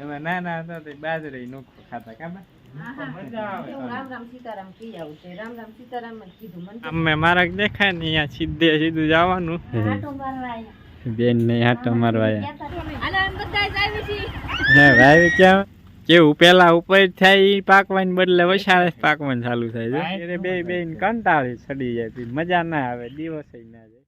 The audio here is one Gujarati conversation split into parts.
અમે નાના હતા તો બાજરી નોખો ખાતા કાબા મજા આવે. હું રામ રામ સીતારામ કહી આવું છે. રામ રામ સીતારામ જ કીધું મને તો અમે મારા દેખાય ને અહીંયા સીધે સીધું જવાનું આટો મારવા આયા. બેન ને હાટો મારવા ક્યાં? કેવું પેલા ઉપર થાય એ પાકવાને બદલે વસાળે પાકવાન ચાલુ થાય છે. બે બે કંટાળી ચડી જાય મજા ના આવે દિવસે ના જાય.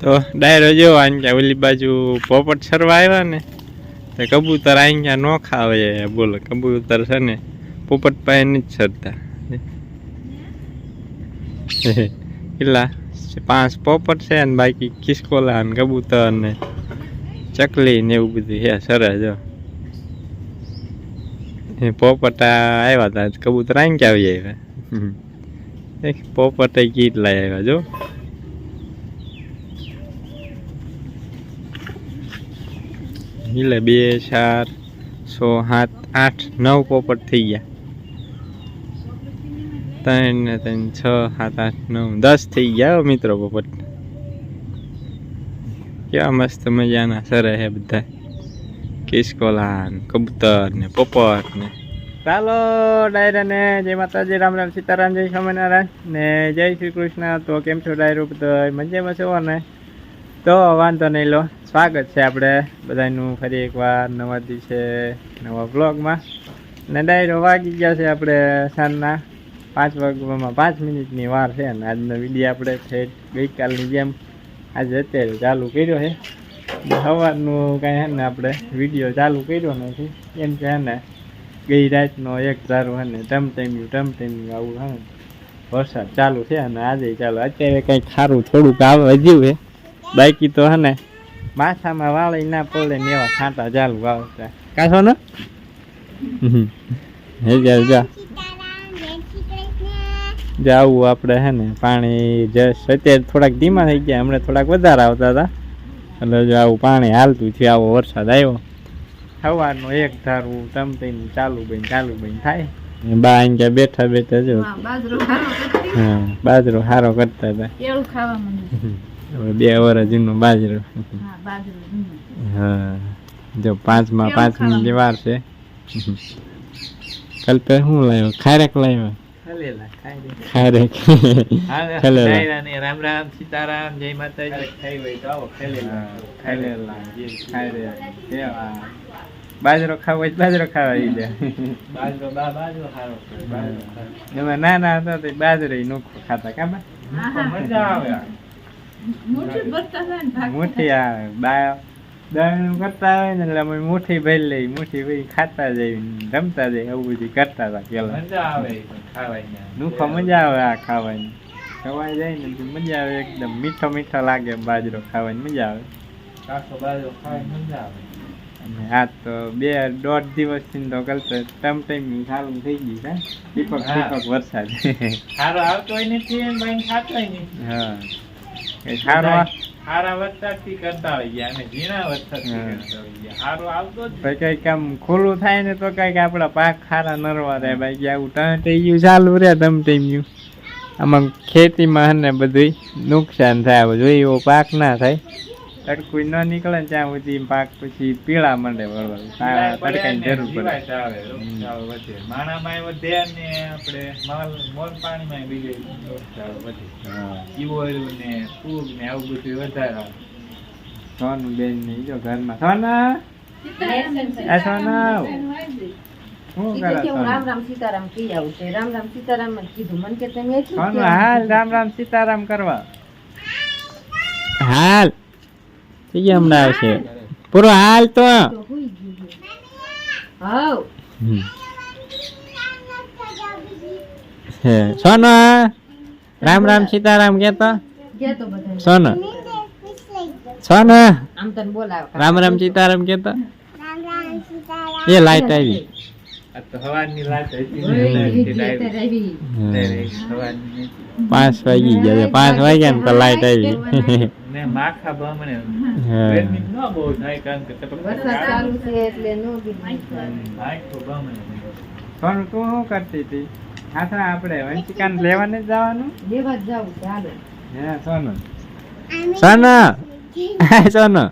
તો ડાયરો જેવો આમ કે ઓલી બાજુ પોપટ સરવા આવ્યા ને? તો કબૂતર અહીંયા નો ખાવે બોલો, કબૂતર છે ને પોપટ પાસે જ છરતા કેટલા? પાંચ પોપટ છે ને બાકી ખિસકોલા ને કબૂતર ને ચકલી ને એવું બધું છે, સરસ જો. પોપટા આવ્યા હતા કબૂતર આંક આવી આવ્યા પોપટે ગીત લઈ આવ્યા જો. એટલે બે, ચાર છ સાત, આઠ, નવ પોપટ થઈ ગયા. ત્રણ ને ત્રણ, છ, સાત, આઠ, નવ, દસ થઈ ગયા મિત્રો પોપટ. કેવા મસ્ત મજાના સરે હે બધા. કિસકોલા કબૂતર ને પોપટ ને. ચાલો, ડાયરા ને, જય માતાજી, રામ રામ, સીતારામ, જય સ્વામિનારાયણ ને, જય શ્રી કૃષ્ણ. તો કેમ છો ડાયરો બધા? મજામાં છો ને? તો વાંધો નહીં લો. સ્વાગત છે આપણે બધાનું ફરી એકવાર નવા દિવસે નવા બ્લોગમાં ને ડાયરો વાગી ગયા છે આપણે સાંજના. પાંચ વાગવામાં પાંચ મિનિટની વાર છે અને આજનો વીડિયો આપણે ઠેઠ ગઈકાલની જેમ આજે અત્યારે ચાલુ કર્યો છે. સવારનું કાંઈ હે ને આપણે વીડિયો ચાલુ કર્યો નથી. એમ કે હે ને ગઈ રાતનો એક ધારો હે ને ટમટમ્યું ટમટમ્યું આવું હે વરસાદ ચાલુ છે અને આજે ચાલો અત્યારે કંઈક સારું થોડુંક આવે વધ્યું છે. બાકી તો હે ને માથામાં વાળી ના પડે ને એવા છાંટા ચાલુ આવશે. કાશો ને? હે જા જા. જાવું આપણે હે ને પાણી જસ્ટ અત્યારે થોડાક ધીમા થઈ ગયા હમણાં થોડાક વધારે આવતા હતા. એટલે જો આવું પાણી હાલતું છે આવો વરસાદ આવ્યો. સવારનું એક ધારું તમતીને ચાલુ બન ચાલુ બન થાય. બા અહીં ક્યાં બેઠા બેઠા જો. હા, બાજરો ખારો કરતી. હા બાજરો સારો કરતા હતા. કેળું ખાવા માંડ્યું. હવે બે વર્ષ જૂનું બાજરો. હા, બાજરો. હમ. હા જો પાંચમાં પાંચમી જે વાર છે. કલ્પે શું લાવ્યો? ખારેક લાવ્યો? ખારેક. રામ રામ સીતારામ જય માતાજી. બાજરો ખાવો હોય બાજરો ખાવા આવી જાય બાજરો બા બાજરો હારો બાજરો એમાં નાના હતા તો બાજરો નોખો ખાતા કાબા મજા આવે મુઠ્ઠી મુઠ્ઠી આવે. બા દળનું કરતા હોય ને એટલે અમે મુઠ્ઠી ભરી લઈ મુઠ્ઠી ભરી ખાતા જઈ રમતા જઈ એવું બધું કરતા હતા પેલા. મજા આવે ખાવાની. નુખો મજા આવે આ ખાવાની. ખવાઈ જાય ને મજા આવે એકદમ. મીઠો મીઠો લાગે બાજરો ખાવાની. મજા આવે. કાસો બાજરો ખાવાની મજા આવે. અને આ તો બે દોઢ દિવસથી તો કરતો ટમ ટાઈમ સારું થઈ ગયું હા. દીપક દીપક વરસાદ. સારો આવતો નથી ભાઈ નથી. હા. સારો આ- વરસાદથી કરતા હોય ગયા અને ઝીણા વરસાદથી કરતા હોય ગયા હારો આવતો જ પછી કંઈક આમ ખુલ્લું થાય ને તો કંઈક આપડા પાક ખારા નરવા રહે બાકી આવું થઈ ગયું ચાલુ રહે ટમ ગયું. આમાં ખેતીમાં ને બધું નુકસાન થાય જોઈએ એવો પાક ના થાય. તડકું ન નીકળે ને ત્યાં સુધી પાક પછી પીળા મંડે પડે તડકાની ને જરૂર પડે. જીવાય વધે. ને આપણે માલ મોર પાણીમાંય બીજે. હા. ને ફૂગ ને આવું બધું વધારે. સોનું બેન ને જો ઘરમાં. સોના? સોના શું કરે રામ રામ સીતારામ કહી આવું છે. રામ રામ સીતારામ કીધું. મને કે તમે હાલ રામ રામ સીતારામ કરવા. હાલ. થઈ ગયા હમણાં આવશે. પૂરો હાલ તો. સોનો. રામ રામ સીતારામ કેતો? તો સોનો. સોનો. આમ તને બોલાવે. રામ રામ સીતારામ કેતો? એ લાઈટ આવી. પાંચ વાગી ગયા પાંચ વાગ્યા ને તો લાઈટ આવી. ને માખા ભમણે હા. ન બહુ થાય કારણ કે વરસાદ ચાલુ છે એટલે નો માખો ભમણે સોનું તું શું કરતી હતી? હા આપણે વંશિકાને લેવાને જ જવાનું? લેવા જ જાવું છે હાલો. હે સોનું સોનું સોનું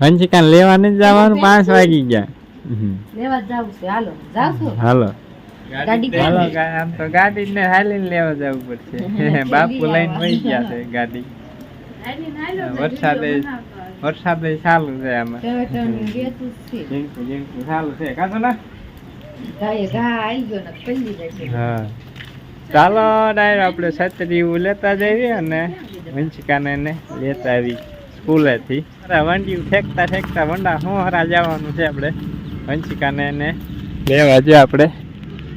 વંશિકા લેવા નથી જવાનું પાંચ વાગી ગયા. લેવા જ છે. હાલો જાવ છો? હાલો. ગાડી કઈ હાલો ગઈ? ગા- આમ તો ગાડી ને હાલીને લેવા જવું પડશે. બાપુ લઈને વહી ગયા છે ગાડી. વરસાદે વરસાદે ચાલુ છે આમાં. ચાલુ કાંતો ના? હા. ચાલો ડાયર આપણે છત્રી એવું લેતા જઈએ અને વંશિકાને ને લેતા આવી સ્કૂલેથી. અરે ફેંકતા ઠેકતા ઠેકતા વંડા હું હરા જવાનું છે આપણે. વંશિકાને એને લેવા જે આપણે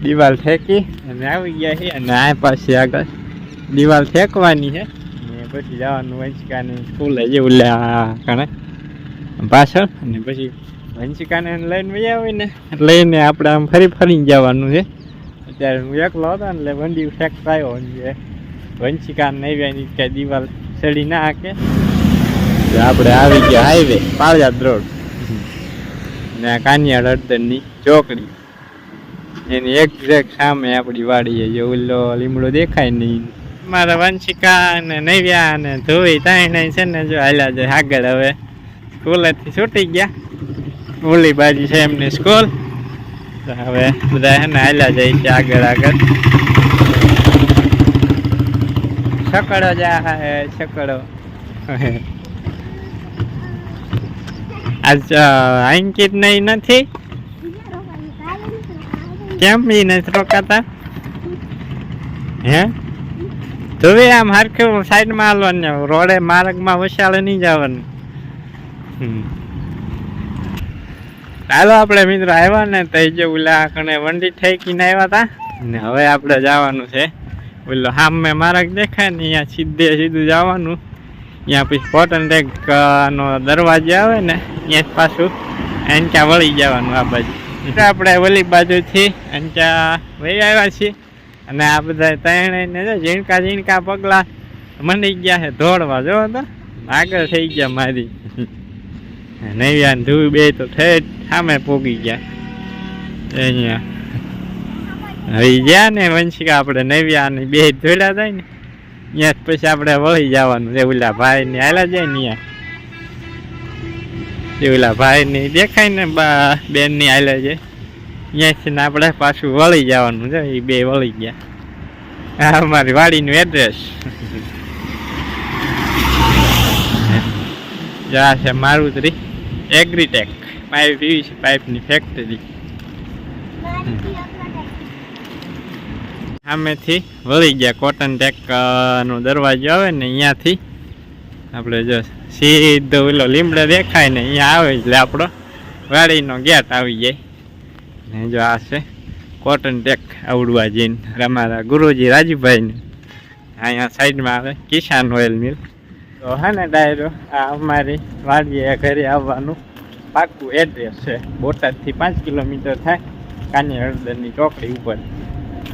દિવાલ ફેંકી અને આવી ગયા છીએ અને આ પાસે આગળ દિવાલ ફેંકવાની છે. ને પછી જવાનું વંશિકાની સ્કૂલે જેવું લે કણે પાછળ. અને પછી વંશિકાને લઈને મજા આવી ને, લઈને આપણે આમ ફરી ફરીને જવાનું છે. અત્યારે હું એકલો હતો ને એટલે વંડી ફેંકતા આવ્યો વંશિકાને વંશિકા નૈવ્યાની કે દિવાલ ચડી ના હાકે. આપણે આવી ગયા હાઈવે પાળિયાદ રોડ ને આ કાનિયાળ અડદરની ચોકડી. એની એક્ઝેક્ટ સામે આપણી વાડી જે ઓલો લીમડો દેખાય નહીં. મારા વંશિકા ને નૈવ્યા ને ધોઈ તાઈ છે ને જો હાલ્યા જાય આગળ હવે. સ્કૂલેથી છૂટી ગયા. ઓલી બાજુ છે એમની સ્કૂલ. હવે બધા હે ને હાલ્યા જાય છે આગળ આગળ. છકડો જા છકડો. અંકિત નહીં નથી. કેમ એ નથી રોકાતા? હે? તું આમ હરખું સાઈડમાં હાલવાનું રોડે માર્ગમાં વસાળે નહીં જવાનું. ચાલો આપણે મિત્રો, આવ્યા ને તો જે ઓલા કણે વંડી ઠેકીને આવ્યા હતા ને હવે આપણે જવાનું છે. ઓલો હામે માર્ગ દેખાય ને, અહીંયા સીધે સીધું જવાનું. ત્યાં પછી કોટન ટેક નો દરવાજો આવે ને ત્યાં જ પાછું અંચા વળી જવાનું આ બાજુ. આપણે ઓલી બાજુથી અંચા વહી આવ્યા છીએ. અને આ બધા ત્રણેયને ઝીણકા ઝીણકા પગલા મંડી ગયા છે ધોળવા. જો તો આગળ થઈ ગયા મારી. નૈયા ધૂળ બે તો થઈ સામે પોગી ગયા. અહીંયા. હવે ગયા ને વંશિકા આપણે નૈયા ને બે ધોળ્યા થાય ને. ત્યાં પછી આપણે વળી જવાનું. છે ઓલા ભાઈ ને હાલા જાય ને ત્યાં ભાઈ ને દેખાય ને બા બેનની હાલે છે ત્યાંથી ને આપણે પાછું વળી જવાનું છે એ બે વળી ગયા. આ અમારી વાડીનું એડ્રેસ જા છે મારુતરી એગ્રીટેક પાઇપ છે પાઇપની ફેક્ટરી સામેથી વળી ગયા. કોટન ટેકનો દરવાજો આવે ને અહીંયાથી. આપણે જો સીધો ઓલો લીમડો દેખાય ને અહીંયા આવે એટલે આપણો વાડીનો ગેટ આવી જાય. ને જો આ છે કોટન ટેક આવડવા જઈને. અમારા ગુરુજી રાજુભાઈને. અહીંયા સાઈડમાં આવે કિસાન ઓઇલ મિલ. તો હા ને ડાયરો, આ અમારી વાડીએ ઘરે આવવાનું પાક્કું એડ્રેસ છે. બોટાદથી પાંચ કિલોમીટર થાય. કાની હળદરની ચોકડી ઉપર.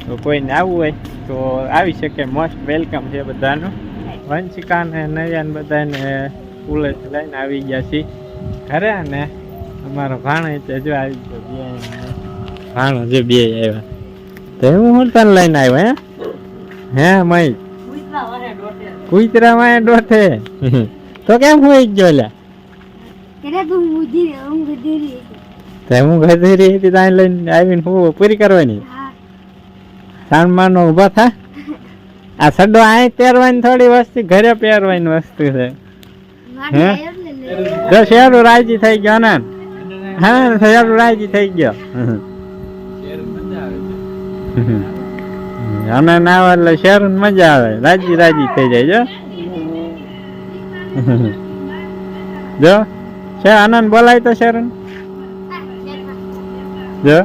તો કોઈને આવવું હોય તો આવી શકે. મોસ્ટ વેલકમ છે બધાનું. વંશિકા ને નયન બધાને ફૂલ લઈને આવી ગયા છીએ ઘરે અને અમારો ભાણો તે જો આવી ગયો બે ભાણો જો બે આવ્યા. તો હું હું તને લઈને આવ્યો હે? હે મય? કુતરામાં ડોઠે. તો કેમ હોઈ ગયો લ્યા? હું ગધેરી હતી. ત્યાં લઈને આવીને હું પૂરી કરવાની? Ha, ઊભા થા. આ સડો અહીં પહેરવાની થોડી વસ્તુ ઘરે પહેરવાની વસ્તુ છે. lele. જો શેરું રાજી થઈ ગયો ને? હા શેરું રાજી થઈ ગયો. અને ના આવે એટલે શેર મજા આવે. રાજી રાજી થઈ જાય જો. જો. છે આનંદ બોલાય તો શેરું જો.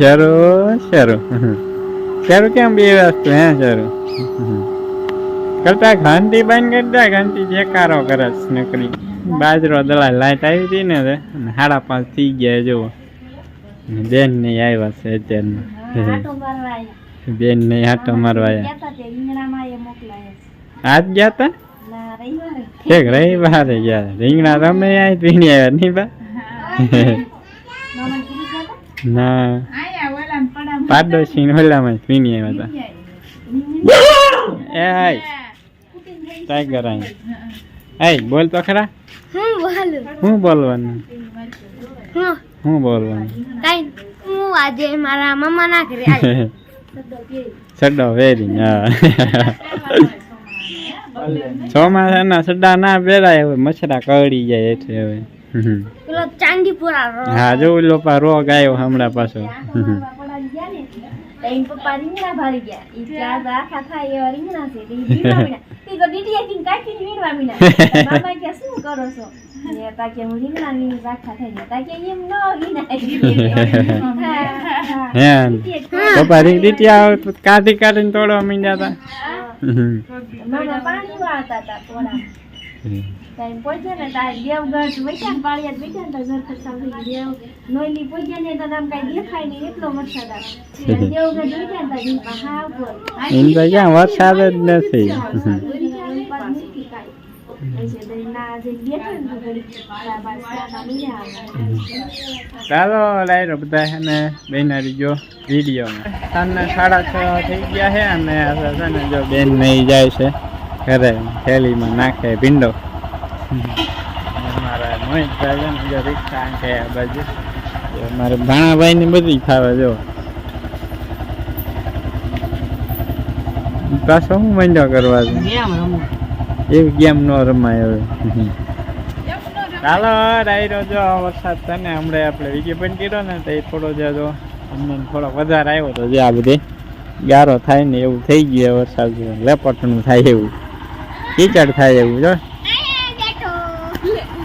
શેરું શેરો. શેરો કેમ બે વસ્તુ હે શેરો? કરતા ઘંટી બંધ કરતા ઘંટી જેકારો કરે છે નકરી. બાજરો દલા લાઈટ આવી હતી ને સાડા પાંચ થઈ ગયા જુઓ. બેન ને આવ્યા છે અત્યારમાં. બેન ને આટો મારવા. આજ ગયા તા. ઠીક રવિવારે ગયા. રીંગણા રમે આવી પીણી આવ્યા નહીં બા. ના. padam. ઓલામાં પીણી આવ્યા હતા એ હાય. ટાઈગર આય. હાય બોલ તો ખરા. હું બોલું? બોલવાનું? હું? શું બોલવાનું? કઈ હું આજે મારા મમ્મા ના ઘરે આવી. સડ્ડો વેરી હા. ચોમાસાના સડ્ડા ના પહેરાય હવે મચ્છરા કરડી જાય એટલે હવે. પેલો ચાંદીપુરા હા જો ઓલો પા રોગ આવ્યો હમણાં પાછો. એમ પપ્પા રીંગણા ભાળી ગયા. ઈ ચાર આખા થાય એવા રીંગણા છે. ઈ વીણવા મીના ઈ તો ડીટીએ કીને કાઢીને વીણવા મીના બાબા કે શું કરો છો? ને તા કે હું રીંગણા વીણી આખા થઈ ગયા. તા કે એમ ન વીણાય. હે પપ્પા રીંગ દીટિયા કાઢી કાઢીને તોડવા મીંડ્યા મામા પાણી વાળતા હતા ટાઈમ પહોંચ્યા ને તાર દેવગઢ વૈશાખ પાળિયા બેઠા ને પર સાંભળી દેવ નોયલી પહોંચ્યા ને તાર આમ કાંઈ દેખાય નહીં એટલો વરસાદ આવે. દેવગઢ વૈશાખ તાર દીપા હા ઉપર. એમ તો ક્યાં વરસાદ જ નથી. ચાલો લાઈરો બધા છે ને જો વિડીયોમાં. સાંજના સાડા છ થઈ ગયા છે અને છે ને જો બેન નહીં જાય છે ઘરે થેલીમાં નાખે ભીંડો. મારા મોહિતભાઈ છે ને જો રિક્ષા આંખે આ બાજુ. મારે ભાણાભાઈ ને બધી ખાવા જો. પાછો હું મંડો કરવા છું એવી ગેમ નો રમાય હવે. ચાલો ડાયરો જો વરસાદ છે ને હમણાં આપણે વીડિયો પણ કર્યો ને તો એ થોડો જે જો અમને થોડો વધારે આવ્યો તો જે આ બધે ગારો થાય ને એવું થઈ ગયું વરસાદ લેપટનું થાય એવું. કીચડ થાય એવું જો.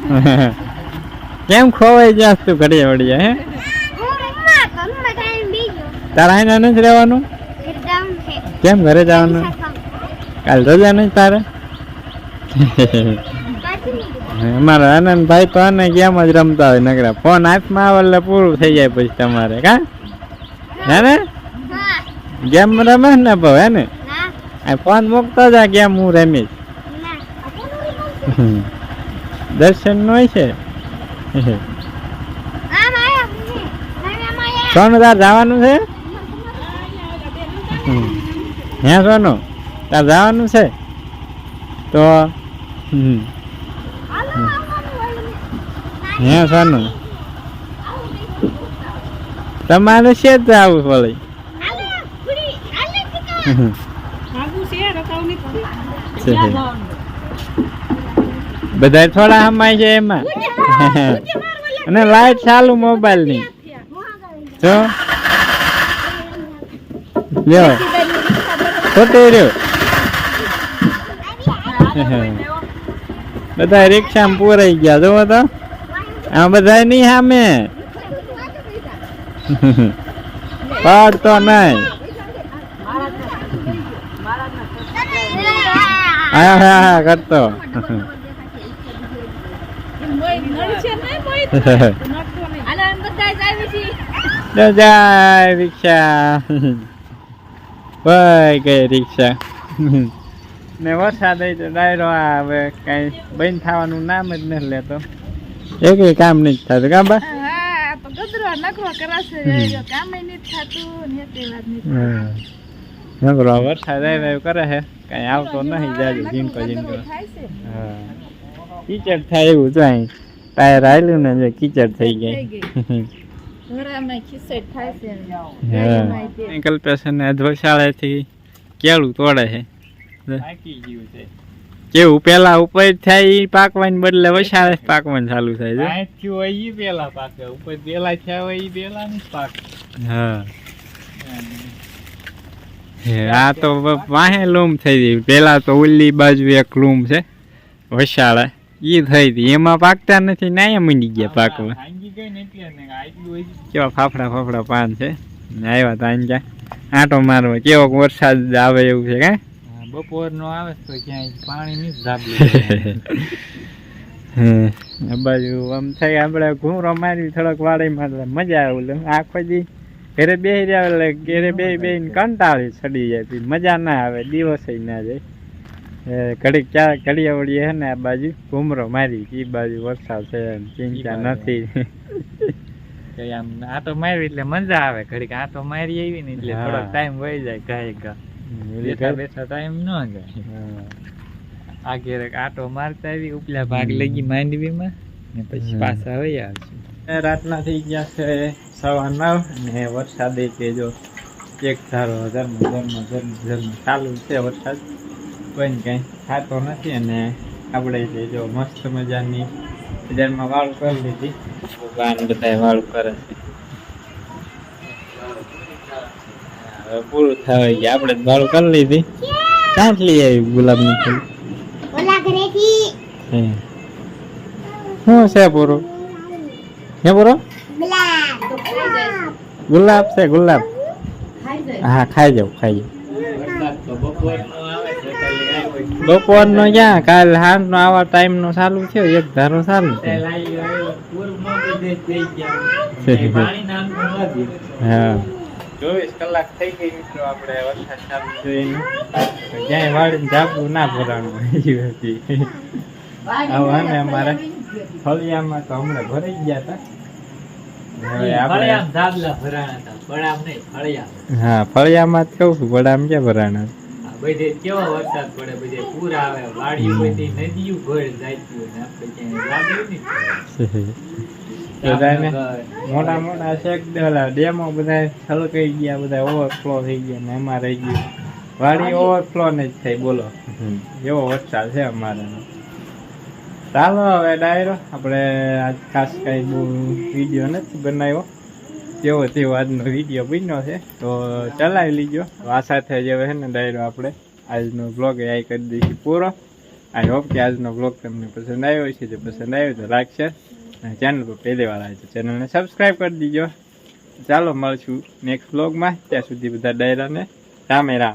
કેમ ખોવાઈ જાસ તું ઘડીએ વળીએ હે? તારા અહીંયા નથી રહેવાનું? કેમ ઘરે જવાનું? કાલ રજા નહીં તારે અમારા આનંદભાઈ તો આને ગેમ જ રમતા હોય નકરા. ફોન હાથમાં આવે એટલે પૂરું થઈ જાય પછી તમારે કા? હે. ને? ગેમ રમે ને ભાવ હે ને? ફોન મૂકતો જા ગેમ હું રમીશ. દર્શન નો છે? સોનું તાર જવાનું છે? હે સોનું? તાર જવાનું છે? તો હે સોનું? તમારે છે જ આવું વળી ટીકા. બધા થોડા હમાય છે એમાં. અને લાઈટ ચાલુ મોબાઈલની જો. લ્યો. ખોટી રહ્યો. બધા રિક્ષામાં પૂરાઈ ગયા. જોવો તો. આ બધા નહીં સામે પડતો નહીં. હા હા હા કરતો. જાય રિક્ષા ભાઈ ગઈ રિક્ષા ને વરસાદ આવી તો ડાયરો આ હવે કઈ બંધ થવાનું નામ જ નથી લેતો એ કઈ કામ નહીં થતું કામ બા નકરો વરસાદ આવ્યો કરે છે કઈ આવતો નહીં જાજુ જીનકો જીનકો હા. કીચડ થાય એવું તો અહીં ટાયર આવેલું ને જો કીચડ થઈ ગઈ. ઘરામાં ખીસેટ થાય છે હા. કલ્પેશન ને ધોશાળેથી કેળું તોડે છે. થાકી ગયું છે. કેવું પેલા ઉપર થાય ઈ પાકવાની બદલે વસાળે પાકવાનું ચાલુ થાય છે. પેલા પાકે. ઉપર પેલા થયા હોય ઈ પેલા ની પાક. હા. હે, આ તો વાહે લૂમ થઈ ગઈ. પેલા તો ઉલ્લી બાજુ એક લૂમ છે વસાળે ઈ થઈ હતી એમાં પાકતા નથી ને અહીંયા મંડી ગયા પાકવા. કેવા ફાફડા ફાફડા પાન છે. ને આવ્યા તા અહીંયા આંટો મારવા. કેવો વરસાદ આવે એવું છે કાં બપોરનો આવે તો ક્યાંય પાણી નહીં ધાબલી બાજુ આમ થઈ આપણે ઘૂમરો મારી થોડોક વાડીમાં એટલે મજા આવે. એટલે આખો દી ઘરે બેસી રહ્યા એટલે ઘરે બે બેહીને કંટાળી ચડી જાય. મજા ના આવે દિવસે ના જાય. એ ઘડીક ક્યાં ઘડિયા વળીએ હે ને આ બાજુ? ઘૂમરો મારી એ બાજુ વરસાદ છે ચિંતા નથી. આમ આ તો મારી એટલે મજા આવે ઘડીક આટો મારી આવી ને એટલે થોડો ટાઈમ વહી જાય ગાય ગા બેઠા બેઠા ટાઈમ ન જાય. આ ઘેરે આટો મારતા આવી ઉપલા ભાગ લગી માંડવીમાં ને પછી પાછા વહી આવશે રાતના થઈ ગયા છે સવા નવ ને વરસાદ કે જો એક ધારો ધર્મ ધર્મ ધર્મ ધર્મ ચાલુ છે વરસાદ. કોઈ કંઈ થતો નથી અને આપણે જે જો મસ્ત મજાની બજારમાં વાળું કરી લીધી. ભગવાન બધા વાળું કરે છે. હવે પૂરું થવા ગયા આપણે વાળું કરી લીધી. ક્યાં લઈ આવી ગુલાબનું ફૂલ? શું છે પૂરું? હે પૂરો? ગુલાબ. છે ગુલાબ. હા ખાઈ જાવ ખાઈ જાવ વરસાદ તો બપોરનો આવે છે એટલે આવ્યો બપોરનો ક્યાં? કાલ સાંજનો આવા ટાઈમનો ચાલુ છે એક ધારો ચાલુ છે હા ચોવીસ કલાક થઈ ગઈ મિત્રો આપણે વરસાદ ચાલુ જોઈને વાળીને જાપવું ના ભરાણું હતી. આવા ને અમારે ફળિયામાં તો હમણાં ભરાઈ ગયા હતા હવે આપણે ફળિયામ ધાબલા ભરાણા હતા બળામ નહીં ફળિયામ. હા ફળિયામાં જ કહું છું વડામ ક્યાં ભરાણા? બધે કેવો વરસાદ પડે બધે પૂર આવે વાડી બધી નદીઓ ભર જાતી હોય ને આપણે ક્યાંય લાગે નહીં. મોટા મોટા શેક ઓલા ડેમો બધા છલકાઈ ગયા બધા ઓવરફ્લો થઈ ગયા ને એમાં રહી ગયું. વાડી ઓવરફ્લો ને જ થઈ બોલો. એવો વરસાદ છે અમારે. ચાલો હવે ડાયરો આપણે આજ ખાસ કઈ બહુ વીડિયો નથી બનાવ્યો. જેવો તેવો આજનો વીડિયો બન્યો છે. તો ચલાવી લીજો. આ સાથે જ છે ને ડાયરો આપણે આજનો બ્લોગ એ કરી દઈશું પૂરો. આઈ હોપ કે આજનો બ્લોગ તમને પસંદ આવ્યો છે જો પસંદ આવ્યો તો લાઈક ચેનલ પર પહેલી વાર આવે તો ચેનલને સબસ્ક્રાઈબ કરી દીજો. ચાલો મળશું નેક્સ્ટ બ્લોગમાં ત્યાં સુધી બધા ડાયરાને રામે રામ.